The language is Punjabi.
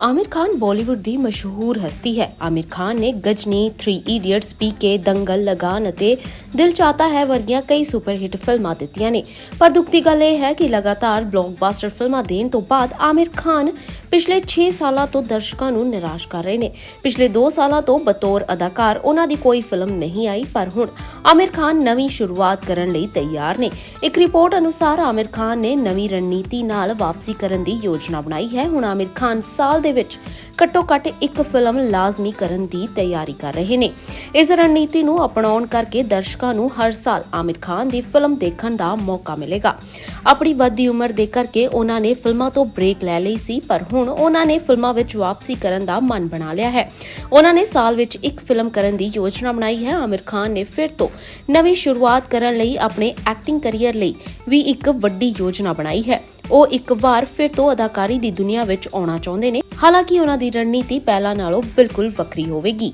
ਆਮਿਰ ਖਾਨ ਬਾਲੀਵੁੱਡ ਦੀ ਮਸ਼ਹੂਰ ਹਸਤੀ ਹੈ ਆਮਿਰ ਖਾਨ ਨੇ ਗਜਨੀ 3 ਇਡੀਅਟਸ ਪੀਕੇ ਦੰਗਲ ਲਗਾਨ ਅਤੇ ਦਿਲ ਚਾਹਤਾ ਹੈ ਵਰਗੀਆਂ ਕਈ ਸੁਪਰ ਹਿੱਟ ਫਿਲਮਾਂ ਦਿੱਤੀਆਂ ਨੇ ਪਰ ਦੁੱਖ ਦੀ ਗੱਲ ਇਹ ਹੈ ਕਿ ਲਗਾਤਾਰ ਬਲੌਕਬਸਟਰ ਫਿਲਮਾਂ ਦੇਣ ਤੋਂ ਬਾਅਦ ਆਮਿਰ ਖਾਨ ਪਿਛਲੇ 6 ਸਾਲਾਂ ਤੋਂ ਦਰਸ਼ਕਾਂ ਨੂੰ ਨਿਰਾਸ਼ ਕਰ ਰਹੇ ਨੇ। ਪਿਛਲੇ 2 ਸਾਲਾਂ ਤੋਂ ਬਤੌਰ ਅਦਾਕਾਰ ਉਹਨਾਂ ਦੀ ਕੋਈ ਫਿਲਮ ਨਹੀਂ ਆਈ, ਪਰ ਹੁਣ ਆਮਿਰ ਖਾਨ ਨਵੀਂ ਸ਼ੁਰੂਆਤ ਕਰਨ ਲਈ ਤਿਆਰ ਨੇ। ਇੱਕ ਰਿਪੋਰਟ ਅਨੁਸਾਰ ਆਮਿਰ ਖਾਨ ਨੇ ਨਵੀਂ ਰਣਨੀਤੀ ਨਾਲ ਵਾਪਸੀ ਕਰਨ ਦੀ ਯੋਜਨਾ ਬਣਾਈ ਹੈ। ਹੁਣ ਆਮਿਰ ਖਾਨ ਸਾਲ ਦੇ ਵਿੱਚ ਘੱਟੋ ਘੱਟ ਇੱਕ ਫਿਲਮ ਲਾਜ਼ਮੀ ਕਰਨ ਦੀ ਤਿਆਰੀ ਕਰ ਰਹੇ ਨੇ। ਇਸ ਰਣਨੀਤੀ ਨੂੰ ਅਪਣਾਉਣ ਕਰਕੇ ਦਰਸ਼ਕਾਂ ਨੂੰ ਹਰ ਸਾਲ ਆਮਿਰ ਖਾਨ ਦੀ ਫਿਲਮ ਦੇਖਣ ਦਾ ਮੌਕਾ ਮਿਲੇਗਾ। ਆਪਣੀ ਵੱਧਦੀ ਉਮਰ ਦੇ ਕਰਕੇ ਉਹਨਾਂ ਨੇ ਫਿਲਮਾਂ ਤੋਂ ਬ੍ਰੇਕ ਲੈ ਲਈ ਸੀ, ਪਰ ਹੁਣ ਉਹਨਾਂ ਨੇ ਫਿਲਮਾਂ ਵਿੱਚ ਵਾਪਸੀ ਕਰਨ ਦਾ ਮਨ ਬਣਾ ਲਿਆ ਹੈ। ਉਹਨਾਂ ਨੇ ਸਾਲ ਵਿੱਚ ਇੱਕ ਫਿਲਮ ਕਰਨ ਦੀ ਯੋਜਨਾ ਬਣਾਈ ਹੈ। ਆਮਿਰ ਖਾਨ ਨੇ ਫਿਰ ਤੋਂ ਨਵੀਂ ਸ਼ੁਰੂਆਤ ਕਰਨ ਲਈ ਆਪਣੇ ਐਕਟਿੰਗ ਕੈਰੀਅਰ ਲਈ ਵੀ ਇੱਕ ਵੱਡੀ ਯੋਜਨਾ ਬਣਾਈ ਹੈ। ਉਹ ਇੱਕ ਵਾਰ ਫਿਰ ਤੋਂ ਅਦਾਕਾਰੀ ਦੀ ਦੁਨੀਆ ਵਿੱਚ ਆਉਣਾ ਚਾਹੁੰਦੇ ਨੇ। ਹਾਲਾਂਕਿ ਉਹਨਾਂ ਦੀ ਰਣਨੀਤੀ ਪਹਿਲਾਂ ਨਾਲੋਂ ਬਿਲਕੁਲ ਵੱਖਰੀ ਹੋਵੇਗੀ।